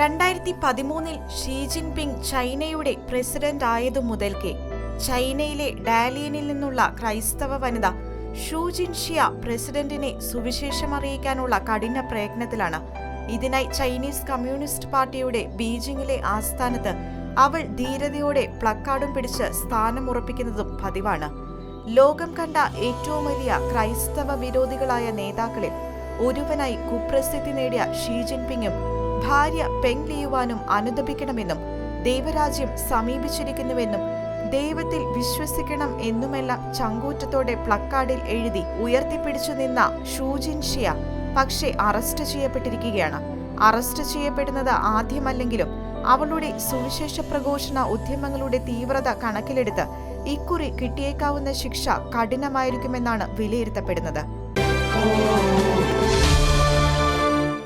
രണ്ടായിരത്തി പതിമൂന്നിൽ Xi Jinping ചൈനയുടെ പ്രസിഡന്റ് ആയതു മുതൽക്കേ ചൈനയിലെ ഡാലിയനിൽ നിന്നുള്ള ക്രൈസ്തവ വനിത ഷൂ ജിൻഷിയ പ്രസിഡന്റിനെ സുവിശേഷം അറിയിക്കാനുള്ള കഠിന പ്രയത്നത്തിലാണ്. ഇതിനായി ചൈനീസ് കമ്മ്യൂണിസ്റ്റ് പാർട്ടിയുടെ ബീജിംഗിലെ ആസ്ഥാനത്ത് അവൾ ധീരതയോടെ പ്ലക്കാർഡും പിടിച്ച് സ്ഥാനമുറപ്പിക്കുന്നതും പതിവാണ്. ലോകം കണ്ട ഏറ്റവും വലിയ ക്രൈസ്തവ വിരോധികളായ നേതാക്കളിൽ ഒരുവനായി കുപ്രസിദ്ധി നേടിയ ഷീ ജിൻപിങ്ങും ഭാര്യ പെങ് ലിയുവാനും അനുദപിക്കണമെന്നും ദൈവരാജ്യം സമീപിച്ചിരിക്കുന്നുവെന്നും ദൈവത്തിൽ വിശ്വസിക്കണം എന്നുമെല്ലാം ചങ്കൂറ്റത്തോടെ പ്ലക്കാർഡിൽ എഴുതി ഉയർത്തിപ്പിടിച്ചു നിന്ന ഷൂജിൻ ഷിയ പക്ഷേ അറസ്റ്റ് ചെയ്യപ്പെട്ടിരിക്കുകയാണ്. അറസ്റ്റ് ചെയ്യപ്പെടുന്നത് ആദ്യമല്ലെങ്കിലും അവളുടെ സുവിശേഷ പ്രഘോഷണ ഉദ്യമങ്ങളുടെ തീവ്രത കണക്കിലെടുത്ത് ഇക്കുറി കിട്ടിയേക്കാവുന്ന ശിക്ഷ കഠിനമായിരിക്കുമെന്നാണ് വിലയിരുത്തപ്പെടുന്നത്.